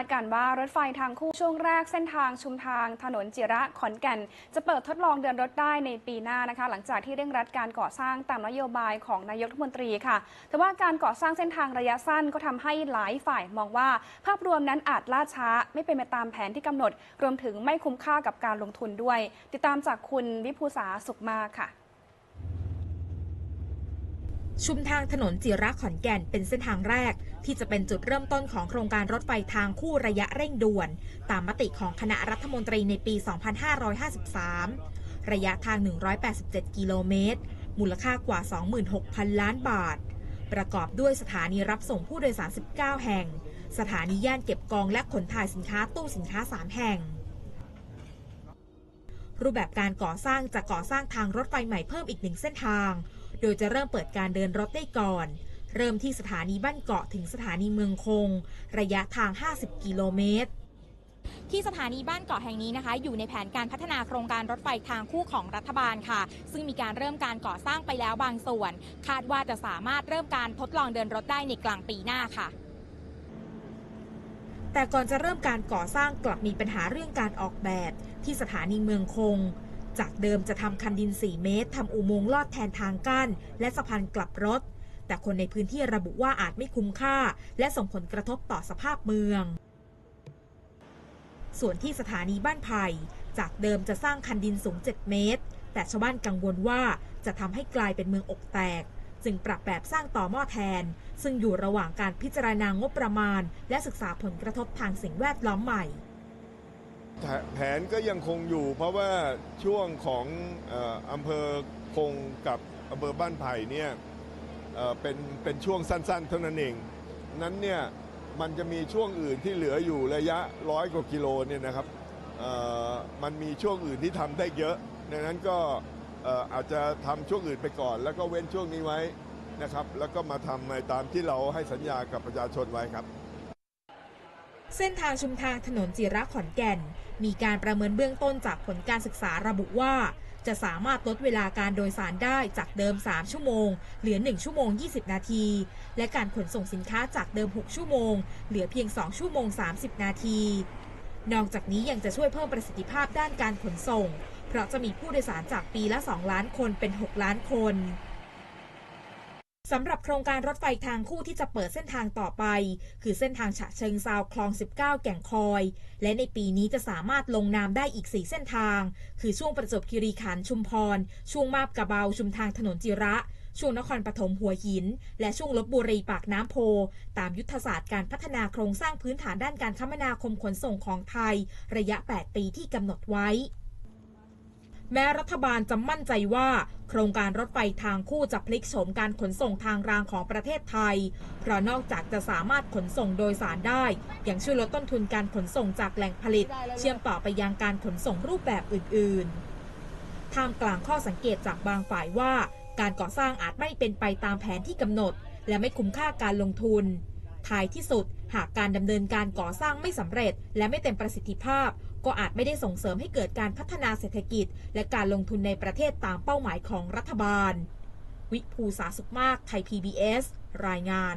าดการว่ารถไฟทางคู่ช่วงแรกเส้นทางชุมทางถนนจิระขอนแก่น จะเปิดทดลองเดินรถได้ในปีหน้านะคะ หลังจากที่เร่งรัดการก่อสร้างตามนโยบายของนายกรัฐมนตรีค่ะ แต่ว่าการก่อสร้างเส้นทางระยะสั้นก็ทำให้หลายฝ่ายมองว่า ภาพรวมนั้นอาจล่าช้า ไม่เป็นไปตามแผนที่กำหนด รวมถึงไม่คุ้มค่ากับการลงทุนด้วย ติดตามจากคุณวิภูษาสุขมาค่ะ ชุมทางถนนจิระขอนแก่นเป็นเส้นทางแรก ที่จะเป็นจุดเริ่มต้นของโครงการรถไฟทางคู่ระยะเร่งด่วน ตามมติของคณะรัฐมนตรีในปี 2553 ระยะทาง 187 กิโลเมตร มูลค่ากว่า 26,000 ล้านบาท ประกอบด้วยสถานีรับส่งผู้โดยสาร 19 แห่ง สถานีย่านเก็บกองและขนถ่ายสินค้าตู้สินค้า 3 แห่งรูปแบบการก่อสร้างจะก่อสร้างทางรถไฟใหม่เพิ่มอีกหนึ่งเส้นทาง โดยจะเริ่มเปิดการเดินรถได้ก่อน เริ่มที่สถานีบ้านเกาะถึงสถานีเมืองคง ระยะทาง 50 กิโลเมตรที่สถานีบ้านเกาะแห่งนี้นะคะ อยู่ในแผนการพัฒนาโครงการรถไฟทางคู่ของรัฐบาลค่ะ ซึ่งมีการเริ่มการก่อสร้างไปแล้วบางส่วน คาดว่าจะสามารถเริ่มการทดลองเดินรถได้ในกลางปีหน้าค่ะ แต่ก่อนจะเริ่มการก่อสร้างกลับมีปัญหาเรื่องการออกแบบ ที่สถานีเมืองคง จากเดิมจะทำคันดิน 4 เมตรทำอุโมงค์ลอดแทนทางกั้นและสะพานกลับรถ แต่คนในพื้นที่ระบุว่าอาจไม่คุ้มค่า และส่งผลกระทบต่อสภาพเมือง ส่วนที่สถานีบ้านไผ่จากเดิมจะสร้างคันดินสูง 7 เมตร แต่ชาวบ้านกังวลว่าจะทำให้กลายเป็นเมืองอกแตก จึงปรับแบบสร้างต่อหม้อแทน ซึ่งอยู่ระหว่างการพิจารณางบประมาณ และศึกษาผลกระทบทางสิ่งแวดล้อมใหม่ แผนก็ยังคงอยู่ เพราะว่าช่วงของอำเภอคงกับอำเภอบ้านไผ่เนี่ยเป็นเป็นช่วงสั้น ๆ เท่านั้นเอง นั้นเนี่ยมันจะมีช่วงอื่นที่เหลืออยู่ระยะร้อยกว่ากิโลเนี่ยนะครับมันมีช่วงอื่นที่ทำได้เยอะดังนั้นก็อาจจะทำช่วงอื่นไปก่อน แล้วก็เว้นช่วงนี้ไว้นะครับ แล้วก็มาทำในตามที่เราให้สัญญากับประชาชนไว้ครับ เส้นทางชุมทางถนนจิระขอนแก่น มีการประเมินเบื้องต้นจากผลการศึกษาระบุว่า จะสามารถลดเวลาการโดยสารได้จากเดิม 3 ชั่วโมง เหลือ 1 ชั่วโมง 20 นาที และการขนส่งสินค้าจากเดิม 6 ชั่วโมง เหลือเพียง 2 ชั่วโมง 30 นาที นอกจากนี้ยังจะช่วยเพิ่มประสิทธิภาพด้านการขนส่ง เพราะจะมีผู้โดยสารจากปีละ 2 ล้านคนเป็น 6 ล้านคน สำหรับโครงการรถไฟทางคู่ที่จะเปิดเส้นทางต่อไป คือเส้นทางฉะเชิงเซาคลอง 19 แก่งคอย และในปีนี้จะสามารถลงนามได้อีก 4 เส้นทาง คือช่วงประจบคีรีขันธ์ชุมพร ช่วงมาบกระเบาชุมทางถนนจิระ ช่วงนครปฐมหัวหิน และช่วงลบบุรีปากน้ำโพ ตามยุทธศาสตร์การพัฒนาโครงสร้างพื้นฐานด้านการคมนาคมขนส่งของไทย ระยะ 8 ปีที่กำหนดไว้ แม้รัฐบาลจะมั่นใจว่า โครงการรถไฟทางคู่จะพลิกโฉมการขนส่งทางรางของประเทศไทย เพราะนอกจากจะสามารถขนส่งโดยสารได้ ยังช่วยลดต้นทุนการขนส่งจากแหล่งผลิต เชื่อมต่อไปยังการขนส่งรูปแบบอื่นๆ ท่ามกลางข้อสังเกตจากบางฝ่ายว่า การก่อสร้างอาจไม่เป็นไปตามแผนที่กำหนด และไม่คุ้มค่าการลงทุน ท้ายที่สุด หากการดำเนินการก่อสร้างไม่สำเร็จ และไม่เต็มประสิทธิภาพ ก็อาจไม่ได้ส่งเสริมให้เกิดการพัฒนาเศรษฐกิจ และการลงทุนในประเทศตามเป้าหมายของรัฐบาล วิภูสาสุขมากไทย PBS รายงาน